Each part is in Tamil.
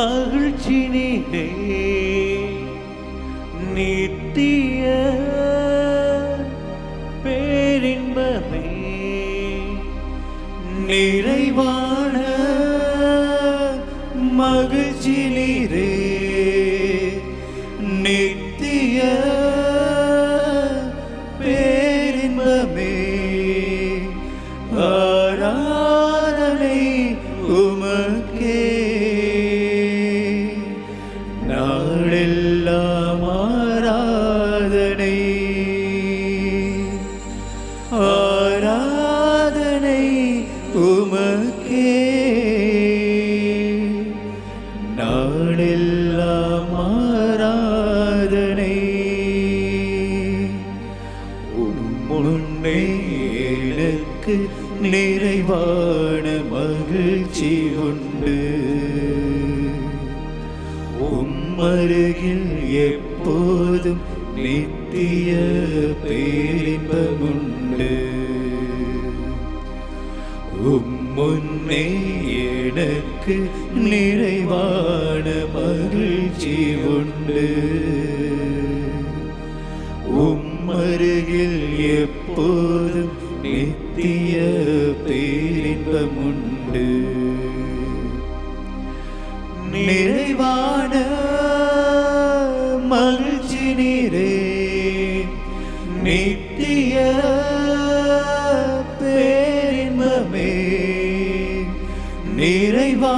மகிழ்ச்சி நித்திய பேரின்பமே நித்திய பேரின்பமே நிறைவா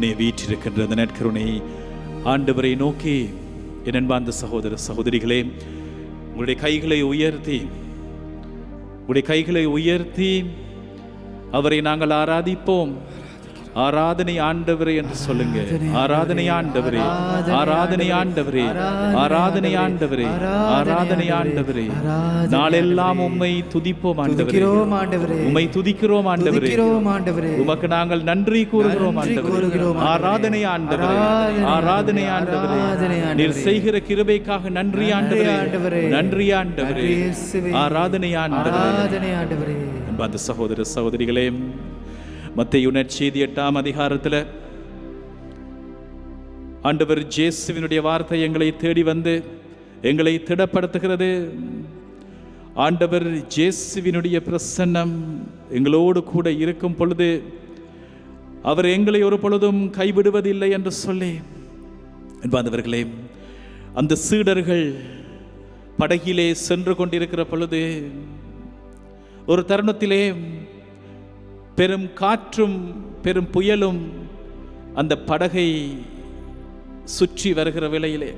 முன்னே வீற்றிருக்கின்ற அந்த நற்கருணை ஆண்டவரை நோக்கி என் சகோதர சகோதரிகளே உங்களுடைய கைகளை உயர்த்தி உங்களுடைய கைகளை உயர்த்தி அவரை நாங்கள் ஆராதிப்போம். ஆராதனை ஆண்டவரே என்று சொல்லுங்க ஆராதனை ஆண்டவரே ஆராதனை ஆண்டவரே ஆராதனை ஆண்டவரே ஆராதனை ஆண்டவரே நாளெல்லாம் உம்மை துதிப்போம் ஆண்டவரே உம்மை துதிக்கிறோம் ஆண்டவரே உமக்கு நாங்கள் நன்றி கூறுகிறோம் ஆண்டவரே. ஆராதனை ஆண்டவரே ஆராதனை ஆண்டவரே. நீர் செய்கிற கிருபைக்காக நன்றி ஆண்டவரே ஆண்டவரே. நன்றி ஆண்டவரே ஆராதனை ஆண்டவரே அன்பார்ந்த சகோதர சகோதரிகளே மத்திய செய்தி எட்டாம் அதிகாரத்தில். ஆண்டவர் ஜேசுவினுடைய வார்த்தை எங்களை தேடி வந்து எங்களை திடப்படுத்துகிறது. ஆண்டவர் ஜேசுவினுடைய பிரசன்னம் எங்களோடு கூட இருக்கும் பொழுது அவர் எங்களை ஒரு பொழுதும் கைவிடுவதில்லை என்று சொல்லி. என்பாந்தவர்களே அந்த சீடர்கள் படகிலே சென்று கொண்டிருக்கிற பொழுது ஒரு தருணத்திலே பெரும் காற்றும் பெரும் புயலும் அந்த படகை சுற்றி வருகிற வேளையிலே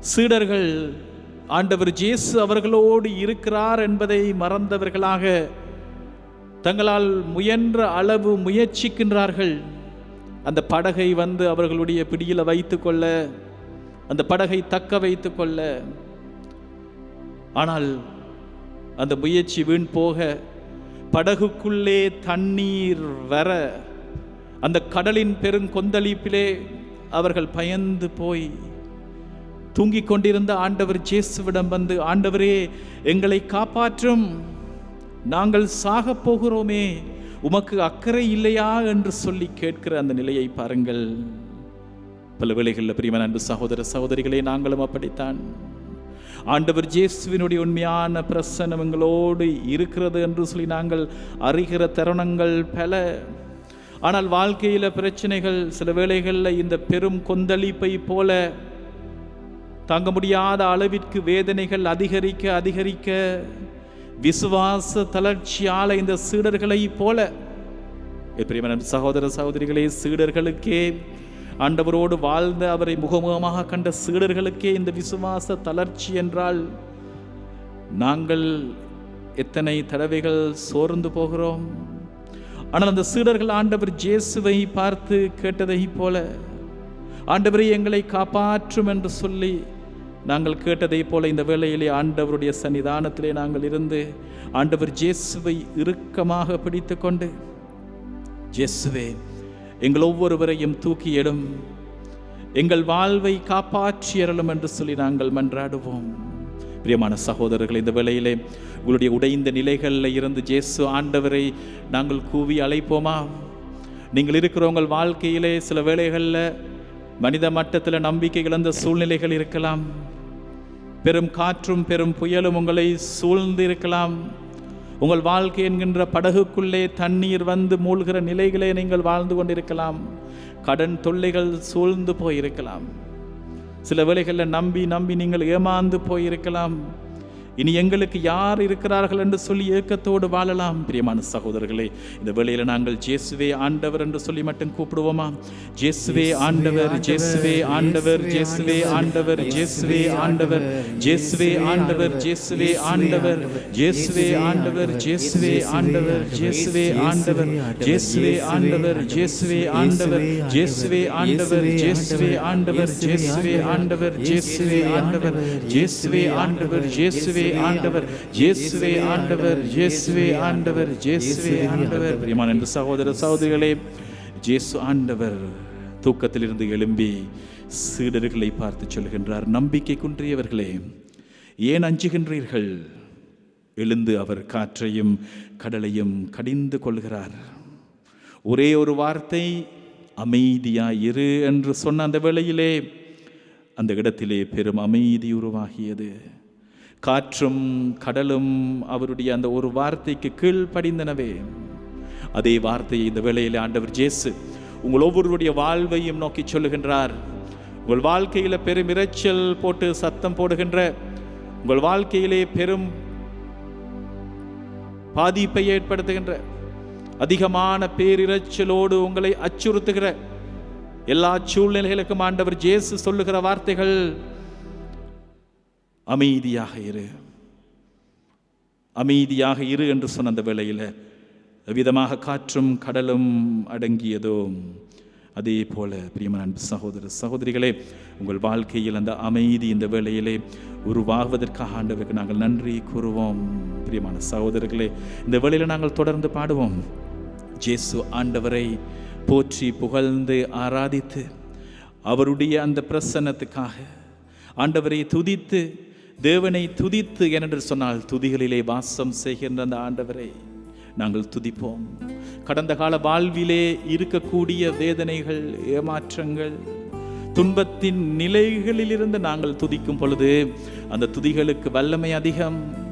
சீடர்கள் ஆண்டவர் ஜேசு அவர்களோடு இருக்கிறார் என்பதை மறந்தவர்களாக தங்களால் முயன்ற அளவு முயற்சிக்கின்றார்கள். அந்த படகை வந்து அவர்களுடைய பிடியில் வைத்துக்கொள்ள அந்த படகை தக்க வைத்துக்கொள்ள ஆனால் அந்த முயற்சி வீண் போக படகுக்குள்ளே தண்ணீர் வர அந்த கடலின் பெருங்கொந்தளிப்பிலே அவர்கள் பயந்து போய் தூங்கிக் கொண்டிருந்த ஆண்டவர் ஜேசுவிடம் வந்து ஆண்டவரே எங்களை காப்பாற்றும். நாங்கள் சாகப் போகிறோமே. உமக்கு அக்கறை இல்லையா? என்று சொல்லி கேட்கிற அந்த நிலையை பாருங்கள். பல வேளைகளில் பிரியமன் அன்பு சகோதர சகோதரிகளே நாங்களும் அப்படித்தான். ஆண்டவர் ஜேசுவினுடைய உண்மையான பிரசனம் எங்களோடு இருக்கிறது என்று சொல்லி நாங்கள் அறிகிற தருணங்கள் பல. ஆனால் வாழ்க்கையில் பிரச்சனைகள் சில வேளைகளில் இந்த பெரும் கொந்தளிப்பை போல தாங்க முடியாத அளவிற்கு வேதனைகள் அதிகரிக்க அதிகரிக்க விசுவாச தளர்ச்சியால இந்த சீடர்களை போல. எப்படி சகோதர சகோதரிகளே சீடர்களுக்கே ஆண்டவரோடு வாழ்ந்த அவரை முகமுகமாக கண்ட சீடர்களுக்கே இந்த விசுவாச தளர்ச்சி என்றால் நாங்கள் எத்தனை தடவைகள் சோர்ந்து போகிறோம்? ஆனால் அந்த சீடர்கள் ஆண்டவர் ஜேசுவை பார்த்து கேட்டதை போல ஆண்டவரை எங்களை காப்பாற்றும் என்று சொல்லி நாங்கள் கேட்டதை போல இந்த வேளையிலே ஆண்டவருடைய சன்னிதானத்திலே நாங்கள் இருந்து ஆண்டவர் ஜேசுவை இறுக்கமாக பிடித்து கொண்டு ஜேசுவே எங்கள் ஒவ்வொருவரையும் தூக்கி எடும். எங்கள் வாழ்வை காப்பாற்றியறலும் என்று சொல்லி நாங்கள் மன்றாடுவோம். பிரியமான சகோதரர்கள் இந்த வேளையிலே உங்களுடைய உடைந்த நிலைகளில் இருந்து ஜேசு ஆண்டவரை நாங்கள் கூவி அழைப்போமா? நீங்கள் இருக்கிற உங்கள் வாழ்க்கையிலே சில வேளைகளில் மனித மட்டத்தில் நம்பிக்கை இழந்த சூழ்நிலைகள் இருக்கலாம். பெரும் காற்றும் பெரும் புயலும் உங்களை சூழ்ந்து இருக்கலாம். உங்கள் வாழ்க்கை என்கின்ற படகுக்குள்ளே தண்ணீர் வந்து மூழ்கிற நிலைகளை நீங்கள் வாழ்ந்து கொண்டிருக்கலாம். கடன் தொல்லைகள் சூழ்ந்து போயிருக்கலாம். சில வேளைகளில் நம்பி நம்பி நீங்கள் ஏமாந்து போயிருக்கலாம். இனி எங்களுக்கு யார் இருக்கிறார்கள் என்று சொல்லி ஏக்கத்தோடு வாழலாம் பிரியமான சகோதரர்களே இந்த வேளையில நாங்கள் ஜேசுவே ஆண்டவர் என்று சொல்லி மட்டும் கூப்பிடுவோமா ஜேசுவே ஆண்டவர் ஜேசுவே ஆண்டவர் ஜேசுவே ஆண்டவர் ஜேசுவே ஆண்டவர் ஜேசுவே ஆண்டவர் ஜேசுவே ஆண்டவர் ஜேசுவே ஆண்டவர் ஜேசுவே ஆண்டவர் ஜேசுவே ஆண்டவர் ஜேசுவே ஆண்டவர் ஜேசுவே ஆண்டவர் ஜேசுவே ஆண்டவர் ஜேசுவே ஆண்டவர் ஜேசுவே ஆண்டவர் ஜேசுவே ஆண்டவர் ஜேசுவே ஆண்டவர் ஜேசுவே ஆண்டவர் இயேசுவே ஆண்டவர் இயேசுவே ஆண்டவர் இயேசுவே ஆண்டவர். பிரியமான என்று சகோதர சகோதரிகளே ஜேசு ஆண்டவர் தூக்கத்திலிருந்து எழும்பி சீடர்களை பார்த்து சொல்கின்றார் நம்பிக்கை குன்றியவர்களே ஏன் அஞ்சுகின்றீர்கள்? எழுந்து அவர் காற்றையும் கடலையும் கடிந்து கொள்கிறார். ஒரே ஒரு வார்த்தை அமைதியாய் இரு என்று சொன்ன அந்த வேளையிலே அந்த இடத்திலே பெரும் அமைதி உருவாகியது. காற்றும் கடலும் அவருடைய அந்த ஒரு வார்த்தைக்கு கீழ்ப்படிந்தனவே. அதே வார்த்தையை இந்த வேளையில் ஆண்டவர் ஜேசு உங்கள் ஒவ்வொருவருடைய வாழ்வையும் நோக்கி சொல்லுகின்றார். உங்கள் வாழ்க்கையில பெரும் இரைச்சல் போட்டு சத்தம் போடுகின்ற உங்கள் வாழ்க்கையிலே பெரும் பாதிப்பை ஏற்படுத்துகின்ற அதிகமான பேரிரைச்சலோடு உங்களை அச்சுறுத்துகிற எல்லா சூழ்நிலைகளுக்கும் ஆண்டவர் ஜேசு சொல்லுகிற வார்த்தைகள் அமைதியாக இரு. அமைதியாக இரு என்று சொன்ன அந்த வேளையில் விதமாக காற்றும் கடலும் அடங்கியதோ அதே போல பிரியமான அன்பு சகோதர சகோதரிகளே உங்கள் வாழ்க்கையில் அந்த அமைதி இந்த வேளையிலே உருவாகுவதற்காக ஆண்டவருக்கு நாங்கள் நன்றி கூறுவோம். பிரியமான சகோதரர்களே இந்த வேளையில் நாங்கள் தொடர்ந்து பாடுவோம். ஜேசு ஆண்டவரை போற்றி புகழ்ந்து ஆராதித்து அவருடைய அந்த பிரசன்னத்துக்காக ஆண்டவரை துதித்து தேவனை துதித்து ஏனென்று சொன்னால் துதிகளிலே வாசம் செய்கின்ற அந்த ஆண்டவரை நாங்கள் துதிப்போம். கடந்த கால வாழ்விலே இருக்கக்கூடிய வேதனைகள் ஏமாற்றங்கள் துன்பத்தின் நிலைகளிலிருந்து நாங்கள் துதிக்கும் பொழுது அந்த துதிகளுக்கு வல்லமை அதிகம்.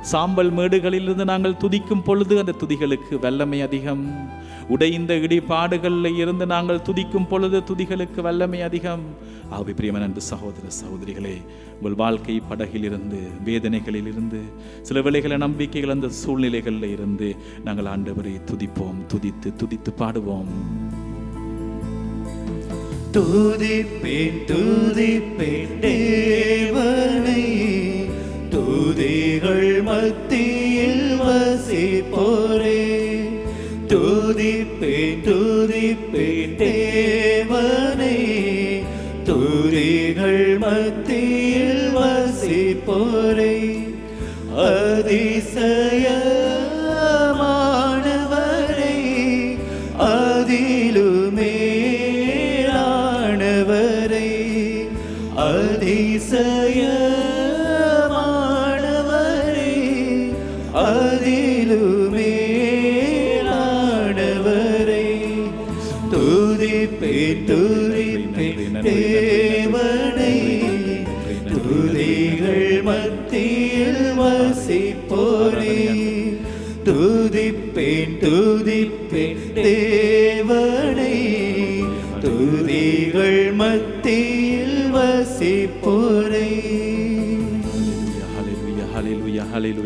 சாம்பல் மேடுகளிலிருந்து நாங்கள் துதிக்கும் பொழுது அந்த துதிகளுக்கு வல்லமை அதிகம். உடைந்த இடிபாடுகளில் இருந்து நாங்கள் துதிக்கும் பொழுது துதிகளுக்கு வல்லமை அதிகம். ஆவி பிரியமன் அன்பு சகோதர சகோதரிகளே உங்கள் வாழ்க்கை படகிலிருந்து வேதனைகளிலிருந்து சில வேளைகளை நம்பிக்கைகள் அந்த சூழ்நிலைகளில் இருந்து நாங்கள் ஆண்டவரை துதிப்போம் துதித்து துதித்து பாடுவோம். துதிப்பேன் துதிப்பேன் தேவனை. துதிகள் மத்தியில் வசிப்போரே. துதிப்பேன் துதிப்பேன் தேவனே. துதிகள் மத்தியில் வசிப்போரே. அதிசய மேலுமே ஆடவரை துதிப்பே துதிப்பே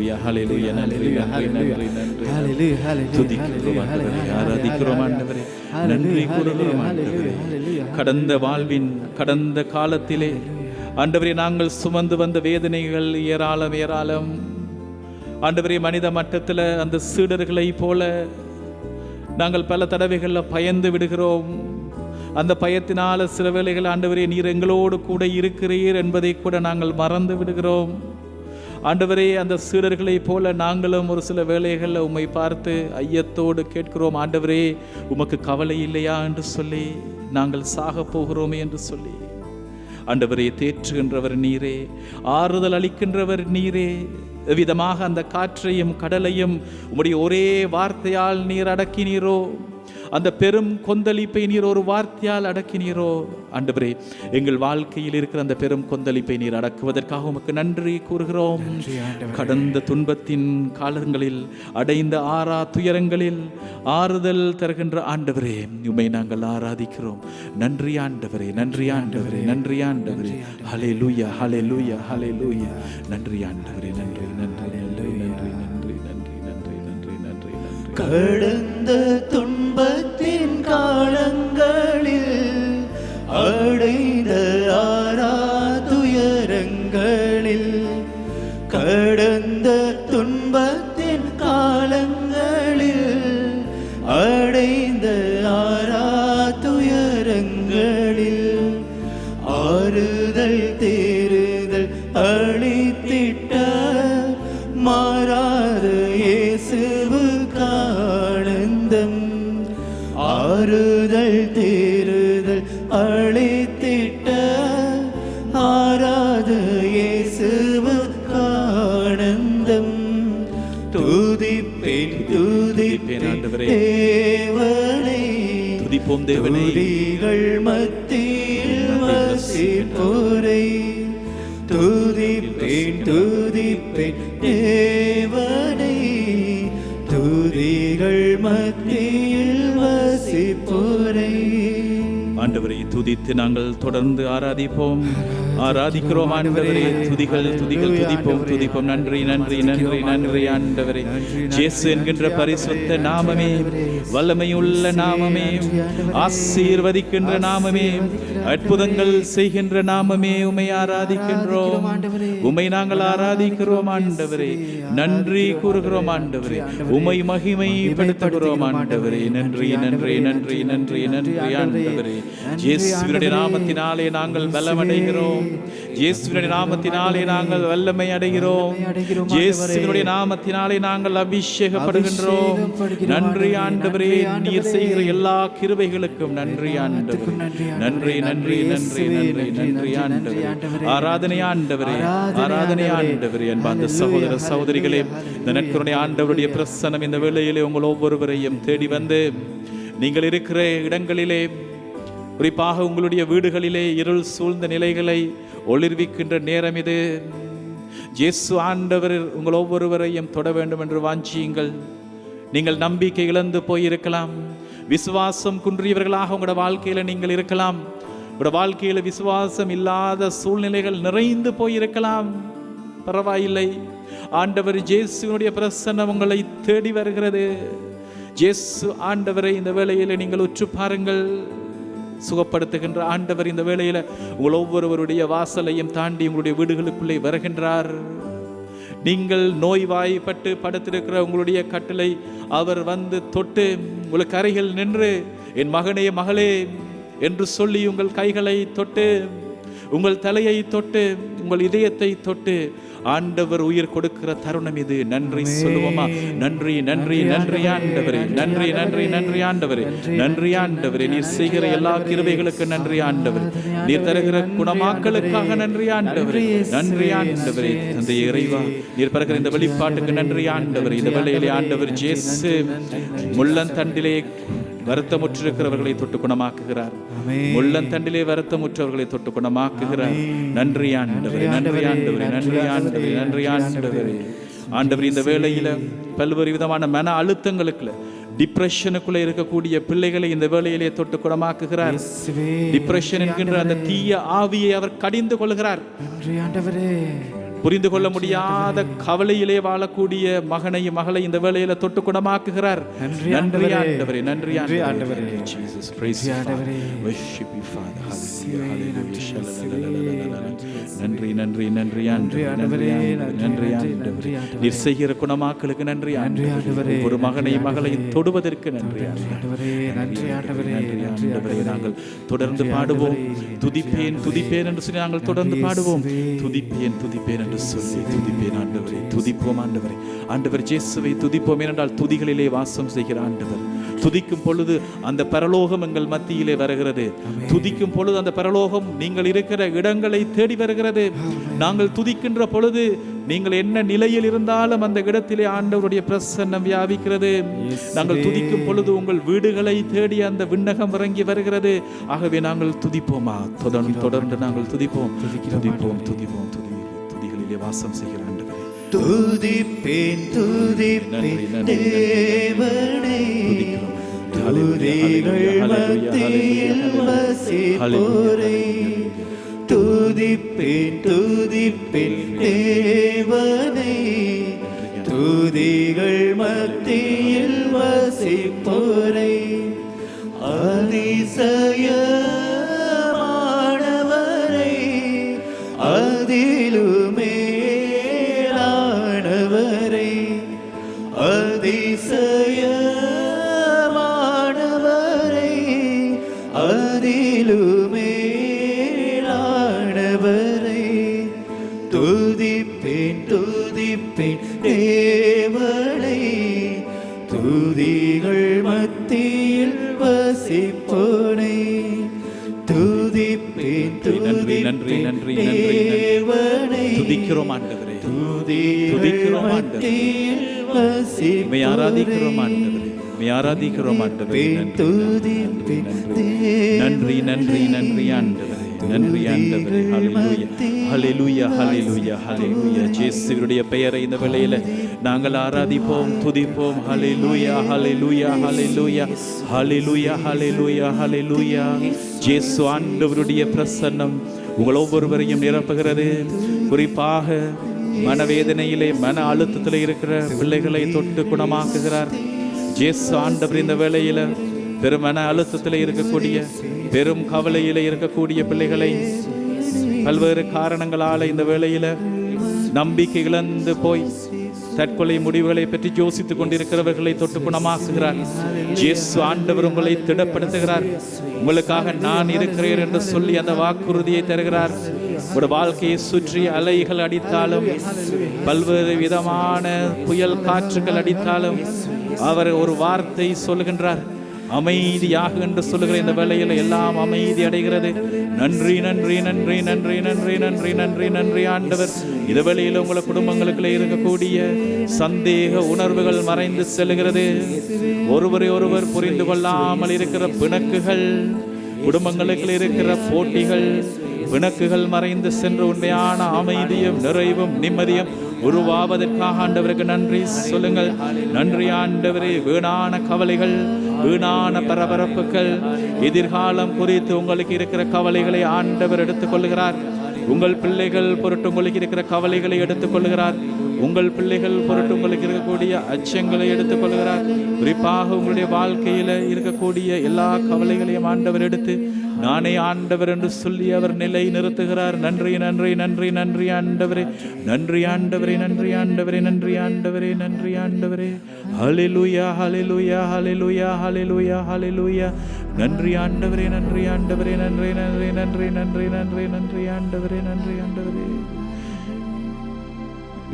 ஹalleluya ஹalleluya நன்றி நன்றி நன்றி Hallelujah, hallelujah, துதிக்கிறோம் ஆண்டவரே. ஆராதிக்கிறோம் ஆண்டவரே. நன்றி கூறுகிறோம் ஆண்டவரே. கடந்த வாழ்வின் கடந்த காலத்திலே ஆண்டவரே நாங்கள் சுமந்து வந்த வேதனைகள் ஏராளம் ஏராளம். ஆண்டவரே மனித மட்டத்தில் அந்த சீடர்களை போல நாங்கள் பல தடவைகளில் பயந்து விடுகிறோம். அந்த பயத்தினால சில வேளைகள் ஆண்டவரே நீர் எங்களோடு கூட இருக்கிறீர் என்பதை கூட நாங்கள் மறந்து விடுகிறோம். ஆண்டவரே அந்த சீடர்களைப் போல நாங்களும் ஒரு சில வேலைகளில் உம்மை பார்த்து ஐயத்தோடு கேட்கிறோம். ஆண்டவரே உமக்கு கவலை இல்லையா என்று சொல்லி நாங்கள் சாக போகிறோமே என்று சொல்லி. ஆண்டவரே தேற்றுகின்றவர் நீரே ஆறுதல் அளிக்கின்றவர் நீரே. விதமாக அந்த காற்றையும் கடலையும் உம்முடைய ஒரே வார்த்தையால் நீர் அடக்கினீரோ அந்த பெரும் கொந்தளிப்பை நீர் ஒரு வார்த்தையால் அடக்கினீரோ ஆண்டவரே எங்கள் வாழ்க்கையில் இருக்கிற அந்த பெரும் கொந்தளிப்பை நீர் அடக்குவதற்காக உமக்கு நன்றி கூறுகிறோம். கடந்த துன்பத்தின் காலங்களில் அடைந்த ஆறா துயரங்களில் ஆறுதல் தருகின்ற ஆண்டவரே உம்மை நாங்கள் ஆராதிக்கிறோம். நன்றி ஆண்டவரே நன்றி ஆண்டவரே நன்றி ஆண்டவரே. ஹலே லூயா ஹலே லூயா ஹலே லூயா நன்றி ஆண்டவரே நன்றி நன்றி. கடந்த துன்பத்தின் காலங்கள் துதிப்பேன் ஆண்டவரே. தேவனை. துதிப்போம் தேவனை. மத்தியில் வசிப்போரை. துதிப்பேன் துதிப்பேன் தேவனை. துதிகள் மத்தியில் வசிப்போரை. ஆண்டவரை துதித்து நாங்கள் தொடர்ந்து ஆராதிப்போம். ஆராதிக்கிறோம் ஆண்டவரே. துதிகள் துதிகள் துதிப்போம் துதிப்போம். நன்றி நன்றி நன்றி நன்றி ஆண்டவரே. ஜேசு என்கின்ற பரிசுத்த நாமமே வல்லமையுள்ள நாமமே ஆசீர்வதிக்கின்ற நாமமே அற்புதங்கள் செய்கின்ற நாமமே உமை ஆராதிக்கின்றோம். உமை நாங்கள் ஆராதிக்கிறோம் ஆண்டவரே. நன்றி கூறுகிறோம் ஆண்டவரே. உமை மகிமைப்படுத்துகிறோம் ஆண்டவரே. நன்றி நன்றி நன்றி நன்றி நன்றி ஆண்டவரே. இயேசுவினுடைய நாமத்தினாலே நாங்கள் பலமடைகிறோம் இயேசுவினுடைய நாமத்தினாலே நாங்கள் வல்லமை அடைகிறோம் இயேசுவினுடைய நாமத்தினாலே நாங்கள் அபிஷேகப்படுகின்றோம். நன்றி ஆண்டவரே. நீர் செய்கிற எல்லா கிருபைகளுக்கும் நன்றி ஆண்டவரே. நன்றி நன்றி நன்றி நன்றி நன்றி ஆண்டவரே. ஆராதனை ஆண்டவரே. ஆராதனை ஆண்டவரே. அன்பார்ந்த சகோதர சகோதரிகளே இந்த நற்கருணை ஆண்டவருடைய பிரசனம் இந்த வேளையிலே உங்கள் ஒவ்வொருவரையும் தேடி வந்து நீங்கள் இருக்கிற இடங்களிலே குறிப்பாக உங்களுடைய வீடுகளிலே இருள் சூழ்ந்த நிலைகளை ஒளிர்விக்கின்ற நேரம் இது. இயேசு ஆண்டவர் உங்கள் ஒவ்வொருவரையும் தொட வேண்டும் என்று வாஞ்சியுங்கள். நீங்கள் நம்பிக்கை இழந்து போயிருக்கலாம். விசுவாசம் குன்றியவர்களாக உங்களோட வாழ்க்கையில நீங்கள் இருக்கலாம். உங்களோட வாழ்க்கையில விசுவாசம் இல்லாத சூழ்நிலைகள் நிறைந்து போயிருக்கலாம். பரவாயில்லை. ஆண்டவர் இயேசுவினுடைய பிரசன்னம் உங்களை தேடி வருகிறது. ஜேசு ஆண்டவரை இந்த வேளையில நீங்கள் உற்று பாருங்கள். சுகப்படுத்துகின்ற ஆண்டவர் இந்த வேளையில உங்கள் ஒவ்வொருவருடைய வாசலையும் தாண்டி உங்களுடைய வீடுகளுக்குள்ளே வருகின்றார். நீங்கள் நோய்வாய்ப்பட்டு படுத்திருக்கிற உங்களுடைய கட்டளை அவர் வந்து தொட்டு உங்களுக்கு அருகில் நின்று என் மகனே மகளே என்று சொல்லி உங்கள் கைகளை தொட்டு உங்கள் தலையை தொட்டு உங்கள் இதயத்தை தொட்டு ஆண்டவர் உயிர் கொடுக்கிற தருணம் இது. நன்றி சொல்லுவோமா? நன்றி நன்றி நன்றி ஆண்டவரே. நன்றி நன்றி நன்றி ஆண்டவரே. நன்றி ஆண்டவரே. நீர் செய்கிற எல்லா கிருபைகளுக்கு நன்றி ஆண்டவர். நீர் தருகிற குணமாக்களுக்காக நன்றி ஆண்டவரே. நன்றி ஆண்டவரே. அந்த இறைவா நீர் பிறகுற இந்த வெளிப்பாட்டுக்கு நன்றி ஆண்டவர். இந்த வேளையிலே ஆண்டவர். ஜேசு முள்ளந்தண்டிலே வருத்தமுற்றிருக்கிறவர்களை தொட்டு குணமாக்குகிறார். முள்ளந்தண்டிலே வருத்தமுற்றவர்களை தொட்டு குணமாக்குகிறார். நன்றி ஆண்டவரே நன்றி ஆண்டவரே நன்றி ஆண்டவரே நன்றி ஆண்டவரே. ஆண்டவர். இந்த வேளையில பல்வேறு விதமான மன அழுத்தங்களுக்குள்ள டிப்ரெஷனுக்குள்ள இருக்கக்கூடிய பிள்ளைகளை இந்த வேளையிலே தொட்டு குணமாக்குகிறார். டிப்ரெஷன் என்கின்ற அந்த தீய ஆவியை அவர் கடிந்து கொள்கிறார். புரிந்து கொள்ள முடியாத கவலையிலே வாழக்கூடிய மகனை மகளை இந்த வேலையில தொட்டு குணமாக்குகிறார் நன்றி ஆண்டவரே நன்றி ஆண்டவரே நன்றி நன்றி நன்றி நன்றி ஆண்டவரே நீர் செய்கிற குணமாக்கலுக்கு நன்றி ஆண்டவரே ஒரு மகனை மகளை தொடுவதற்கு நன்றி ஆண்டவரே நன்றி ஆண்டவரே நன்றி ஆண்டவரே நாங்கள் தொடர்ந்து பாடுவோம் துதிப்பேன் துதிப்பேன் என்று சொல்லி நாங்கள் தொடர்ந்து பாடுவோம் துதிப்பேன் துதிப்பேன் என்று சொல்லி துதிப்பேன் ஆண்டவரே. துதிப்போம் ஆண்டவரே. ஆண்டவர் ஜேசுவை துதிப்போம். ஏனென்றால் துதிகளிலே வாசம் செய்கிற ஆண்டவர். துதிக்கும் பொழுது அந்த பரலோகம் எங்கள் மத்தியிலே வருகிறது. துதிக்கும் பொழுது அந்த பரலோகம் நீங்கள் இருக்கிற இடங்களை தேடி வருகிறது. நாங்கள் துதிக்கின்ற பொழுது நீங்கள் என்ன நிலையில் இருந்தாலும் அந்த இடத்திலே ஆண்டவருடைய பிரசன்னம் வியாபிக்கிறது. நாங்கள் துதிக்கும் பொழுது உங்கள் வீடுகளை தேடி அந்த விண்ணகம் இறங்கி வருகிறது. ஆகவே நாங்கள் துதிப்போமா? தொடர்ந்து தொடர்ந்து நாங்கள் துதிப்போம். துதிப்போம் துதிப்போம் துதி இங்கே வாசம் செய்கிற ஆண்டவரே. துதிப்பேன் துதிப்பேன் தேவனே. துதிப்பேன் துதிப்பேன் தேவனை. துதிகள் மத்தியில் வசிப்போரை. அதிசய துதிக்கிறோம் ஆண்டவரே. துதிக்கிறோம் ஆண்டவரே. உம்மை ஆராதிக்கிறோம் ஆண்டவரே. உம்மை ஆராதிக்கிறோம் ஆண்டவரே. நன்றி நன்றி நன்றி ஆண்டவரே. நன்றி ஆண்டவரே. ஹalleluya. ஹalleluya ஹalleluya ஹalleluya. இயேசுவினுடைய பெயரை இந்த வேளையில நாங்கள் ஆராதிப்போம் துதிப்போம். ஹalleluya ஹalleluya ஹalleluya. ஹalleluya ஹalleluya ஹalleluya. இயேசு ஆண்டவருடைய பிரசன்னம். உங்கள் ஒவ்வொருவரையும் நிரப்புகிறது. குறிப்பாக மனவேதனையிலே மன அழுத்தத்தில் இருக்கிற பிள்ளைகளை தொட்டு குணமாக்குகிறார். ஜேசு ஆண்டவர் இந்த வேளையில பெரும் மன அழுத்தத்தில் இருக்கக்கூடிய பெரும் கவலையில இருக்கக்கூடிய பிள்ளைகளை பல்வேறு காரணங்களால இந்த வேளையில நம்பிக்கை இழந்து போய் தற்கொலை முடிவுகளை பற்றி யோசித்துக் கொண்டிருக்கிறவர்களை தொட்டு குணமாக்குகிறார். இயேசு ஆண்டவர் உங்களை திடப்படுத்துகிறார். உங்களுக்காக நான் இருக்கிறேன் என்று சொல்லி அந்த வாக்குறுதியை தருகிறார். ஒரு வாழ்க்கையை சுற்றி அலைகள் அடித்தாலும் பல்வேறு விதமான புயல் காற்றுகள் அடித்தாலும் அவர் ஒரு வார்த்தை சொல்லுகின்றார். அமைதியாக என்று சொல்லுகிற இந்த வேலையில் எல்லாம் அமைதி அடைகிறது. நன்றி நன்றி நன்றி நன்றி நன்றி நன்றி நன்றி நன்றி ஆண்டவர். இந்த வேலையில் உங்களை குடும்பங்களுக்குள்ளே இருக்கக்கூடிய சந்தேக உணர்வுகள் மறைந்து செல்கிறது. ஒருவரை ஒருவர் புரிந்து கொள்ளாமல் இருக்கிற பிணக்குகள் குடும்பங்களுக்குள்ள இருக்கிற போட்டிகள் பிணக்குகள் மறைந்து சென்று உண்மையான அமைதியும் நிறைவும் நிம்மதியும் உருவாவதற்காக ஆண்டவருக்கு நன்றி சொல்லுங்கள். நன்றி ஆண்டவரே வீணான கவலைகள் வீணான பரபரப்புகள் எதிர்காலம் குறித்து உங்களுக்கு இருக்கிற கவலைகளை ஆண்டவர் எடுத்துக்கொள்கிறார். உங்கள் பிள்ளைகள் பொருட்டு உங்களுக்கு இருக்கிற கவலைகளை எடுத்துக்கொள்கிறார். உங்கள் பிள்ளைகள் பொருட்டு உங்களுக்கு இருக்கக்கூடிய அச்சங்களை எடுத்துக்கொள்கிறார். குறிப்பாக உங்களுடைய வாழ்க்கையில இருக்கக்கூடிய எல்லா கவலைகளையும் ஆண்டவர் எடுத்து நானே ஆண்டவர் என்று சொல்லி அவர் நிலை நிறுத்துகிறார். நன்றி நன்றி நன்றி நன்றி ஆண்டவரே. நன்றி ஆண்டவரே நன்றி ஆண்டவரே நன்றி ஆண்டவரே நன்றி ஆண்டவரே. ஹalleluya ஹalleluya ஹalleluya ஹalleluya ஹalleluya. நன்றி ஆண்டவரே நன்றி ஆண்டவரே நன்றி நன்றி நன்றி நன்றி நன்றி நன்றி ஆண்டவரே நன்றி ஆண்டவரே.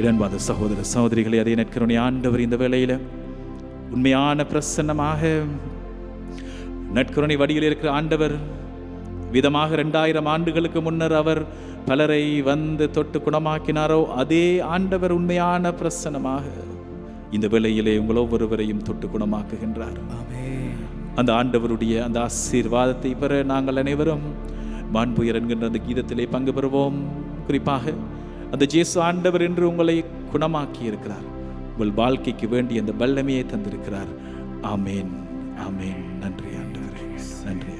இடன்பாத சகோதர சகோதரிகளை அதே நற்கருணை ஆண்டவர் இந்த வேளையில உண்மையான பிரசன்னமாக நற்கருணை வடியில் இருக்கிற ஆண்டவர் விதமாக ரெண்டாயிரம் ஆண்டுகளுக்கு முன்னர் அவர் பலரை வந்து தொட்டு குணமாக்கினாரோ அதே ஆண்டவர் உண்மையான பிரசன்னமாக இந்த வேளையிலே உங்கள் ஒவ்வொருவரையும் தொட்டு குணமாக்குகின்றார். அந்த ஆண்டவருடைய அந்த ஆசீர்வாதத்தை பெற நாங்கள் அனைவரும் மாண்புயர் என்கின்ற அந்த கீதத்திலே பங்கு பெறுவோம். குறிப்பாக அந்த ஜேசு ஆண்டவர் என்று உங்களை குணமாக்கி இருக்கிறார் உங்கள் வாழ்க்கைக்கு வேண்டிய அந்த வல்லமையை தந்திருக்கிறார். ஆமேன். ஆமேன். நன்றி ஆண்டவரே. நன்றி.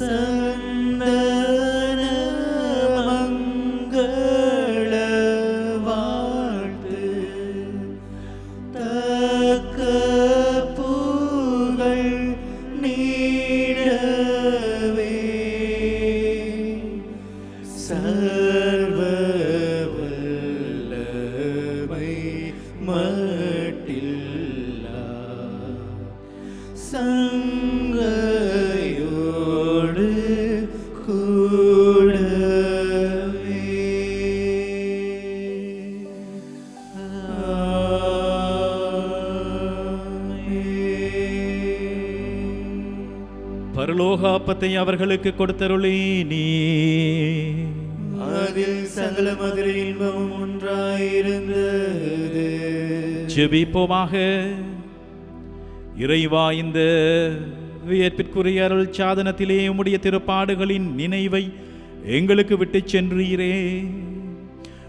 sun. பரலோகாப்பத்தை அவர்களுக்கு கொடுத்தருளி நீ. அதில் சகல மதுர இன்பமும் ஒன்றாயிருந்தது. ஜெபிப்போமாக இறைவா இந்த வியப்பிற்குரிய அருள் சாதனத்திலே உம்முடைய திருப்பாடுகளின் நினைவை எங்களுக்கு விட்டுச் சென்றீரே.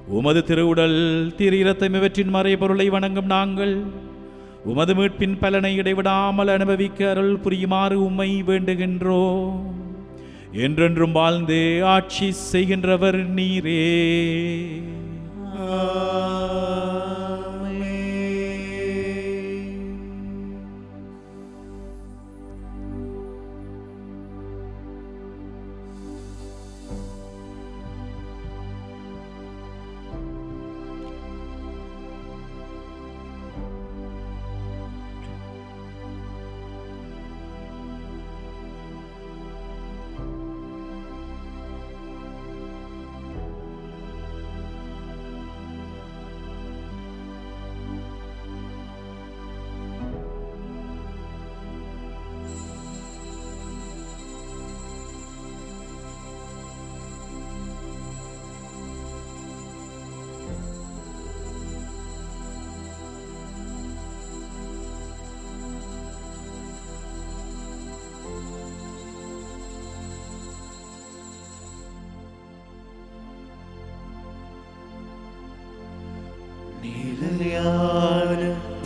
உமது திருவுடல் திரு இரத்தம் இவற்றின் மறைபொருளை வணங்கும் நாங்கள் உமது மீட்பின் பலனை இடைவிடாமல் அனுபவிக்க அருள் புரியுமாறு உம்மை வேண்டுகின்றோ என்றென்றும் வாழ்ந்து ஆட்சி செய்கின்றவர் நீரே.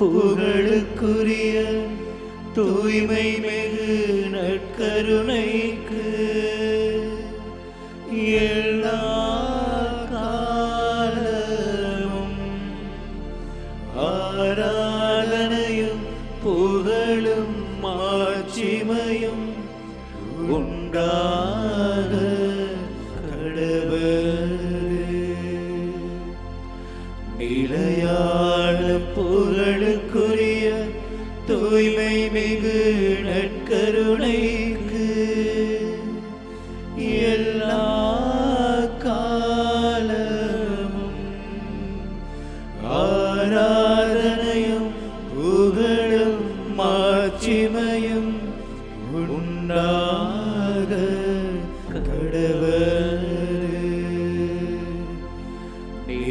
புகழுக்குரிய தூய்மை மிகு நற்கருணைக்கு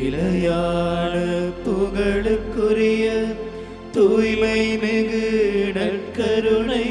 நிலையான புகழுக்குரிய தூய்மை மிகு நற்கருணை.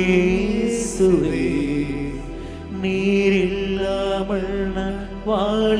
இயேசுவே நீர் இல்லாமல் நான் வாழ